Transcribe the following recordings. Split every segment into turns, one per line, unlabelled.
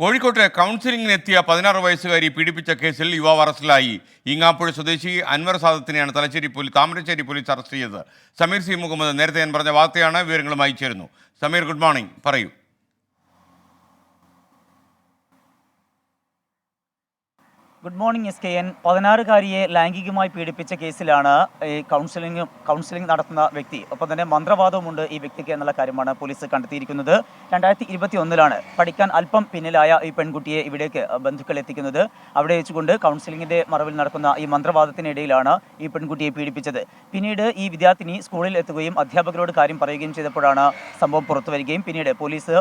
കോഴിക്കോട്ട് കൗൺസിലിംഗിനെത്തിയ പതിനാറ് വയസ്സുകാരി പീഡിപ്പിച്ച കേസിൽ യുവാവ് അറസ്റ്റിലായി. ഈങ്ങാപ്പുഴ സ്വദേശി Anwar സാദത്തിനെയാണ് Thalassery police Thamarassery police arrest ചെയ്തത്. സമീർ സി മുഹമ്മദ് നേരത്തെ ഞാൻ പറഞ്ഞ വാർത്തയാണ് വിവരങ്ങളുമായി ചേരുന്നു. Sameer good morning. പറയൂ.
Good morning S K N. പതിനാറുകാരിയെ ലൈംഗികമായി പീഡിപ്പിച്ച കേസിലാണ് ഈ കൗൺസിലിംഗ് കൗൺസിലിംഗ് നടത്തുന്ന വ്യക്തി. ഒപ്പം തന്നെ മന്ത്രവാദവുമുണ്ട് ഈ വ്യക്തിക്ക് എന്നുള്ള കാര്യമാണ് പോലീസ് കണ്ടെത്തിയിരിക്കുന്നത്. രണ്ടായിരത്തി ഇരുപത്തി ഒന്നിലാണ് പഠിക്കാൻ അല്പം പിന്നിലായ ഈ പെൺകുട്ടിയെ ഇവിടേക്ക് ബന്ധുക്കൾ എത്തിക്കുന്നത്. അവിടെ വെച്ചുകൊണ്ട് കൗൺസിലിംഗിന്റെ മറവിൽ നടക്കുന്ന ഈ മന്ത്രവാദത്തിനിടയിലാണ് ഈ പെൺകുട്ടിയെ പീഡിപ്പിച്ചത്. പിന്നീട് ഈ വിദ്യാർത്ഥിനി സ്കൂളിൽ എത്തുകയും അധ്യാപകരോട് കാര്യം പറയുകയും ചെയ്തപ്പോഴാണ് സംഭവം പുറത്തു വരികയും പിന്നീട് പോലീസ്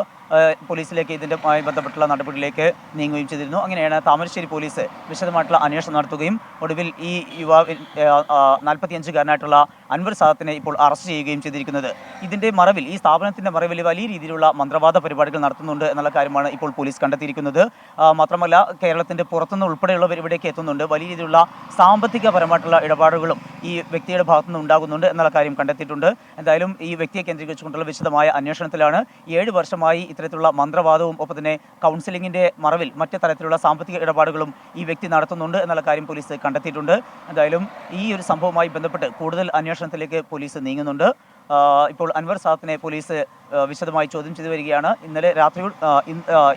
പോലീസിലേക്ക് ഇതിന്റെ ബന്ധപ്പെട്ടുള്ള നടപടിയിലേക്ക് നീങ്ങുകയും ചെയ്തിരുന്നു. അങ്ങനെയാണ് താമരശ്ശേരി പോലീസ് വിശദമായിട്ടുള്ള അന്വേഷണം നടത്തുകയും ഒടുവിൽ ഈ യുവാവിൽ നാൽപ്പത്തിയഞ്ചുകാരനായിട്ടുള്ള അൻവർ സാദത്തിനെ ഇപ്പോൾ അറസ്റ്റ് ചെയ്യുകയും ചെയ്തിരിക്കുന്നത്. ഇതിന്റെ മറവിൽ ഈ സ്ഥാപനത്തിന്റെ മറവിൽ വലിയ രീതിയിലുള്ള മന്ത്രവാദ പരിപാടികൾ നടത്തുന്നുണ്ട് എന്നുള്ള കാര്യമാണ് ഇപ്പോൾ പോലീസ് കണ്ടെത്തിയിരിക്കുന്നത്. മാത്രമല്ല കേരളത്തിന്റെ പുറത്തുനിന്ന് ഉൾപ്പെടെയുള്ളവർ ഇവിടേക്ക് എത്തുന്നുണ്ട്. വലിയ രീതിയിലുള്ള സാമ്പത്തികപരമായിട്ടുള്ള ഇടപാടുകളും ഈ വ്യക്തിയുടെ ഭാഗത്തുനിന്ന് ഉണ്ടാകുന്നുണ്ട് എന്നുള്ള കാര്യം കണ്ടെത്തിയിട്ടുണ്ട്. എന്തായാലും ഈ വ്യക്തിയെ കേന്ദ്രീകരിച്ചുകൊണ്ടുള്ള വിശദമായ അന്വേഷണത്തിലാണ് ഏഴ് വർഷമായി ഇത്തരത്തിലുള്ള മന്ത്രവാദവും ഒപ്പം തന്നെ കൗൺസിലിംഗിന്റെ മറവിൽ മറ്റ് തരത്തിലുള്ള സാമ്പത്തിക ഇടപാടുകളും ഈ വ്യക്തി നടത്തുന്നുണ്ട് എന്നുള്ള കാര്യം പോലീസ് കണ്ടെത്തിയിട്ടുണ്ട്. എന്തായാലും ഈ ഒരു സംഭവവുമായി ബന്ധപ്പെട്ട് കൂടുതൽ അന്വേഷണത്തിലേക്ക് പോലീസ് നീങ്ങുന്നുണ്ട്. ഇപ്പോൾ അൻവർ സാത്തിനെ പോലീസ് വിശദമായി ചോദ്യം ചെയ്തു വരികയാണ്. ഇന്നലെ രാത്രി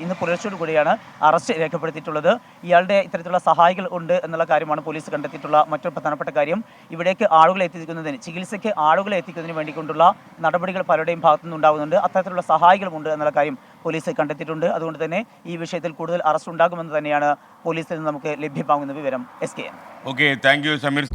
ഇന്ന് പുലർച്ചയോട് കൂടിയാണ് അറസ്റ്റ് രേഖപ്പെടുത്തിയിട്ടുള്ളത്. ഇയാളുടെ ഇത്തരത്തിലുള്ള സഹായികൾ ഉണ്ട് എന്നുള്ള കാര്യമാണ് പോലീസ് കണ്ടെത്തിയിട്ടുള്ള മറ്റൊരു പ്രധാനപ്പെട്ട കാര്യം. ഇവിടേക്ക് ആളുകളെ എത്തിക്കുന്നതിന് ചികിത്സയ്ക്ക് ആളുകളെ എത്തിക്കുന്നതിന് വേണ്ടിക്കൊണ്ടുള്ള നടപടികൾ പലരുടെയും ഭാഗത്തുനിന്ന് ഉണ്ടാകുന്നുണ്ട് അത്തരത്തിലുള്ള സഹായികളുമുണ്ട് എന്നുള്ള കാര്യം പോലീസ് കണ്ടെത്തിയിട്ടുണ്ട്. അതുകൊണ്ട് തന്നെ ഈ വിഷയത്തിൽ കൂടുതൽ അറസ്റ്റ് ഉണ്ടാകുമെന്ന് തന്നെയാണ് പോലീസിൽ നിന്ന് നമുക്ക് ലഭ്യമാകുന്ന വിവരം. S K
okay thank you Sameer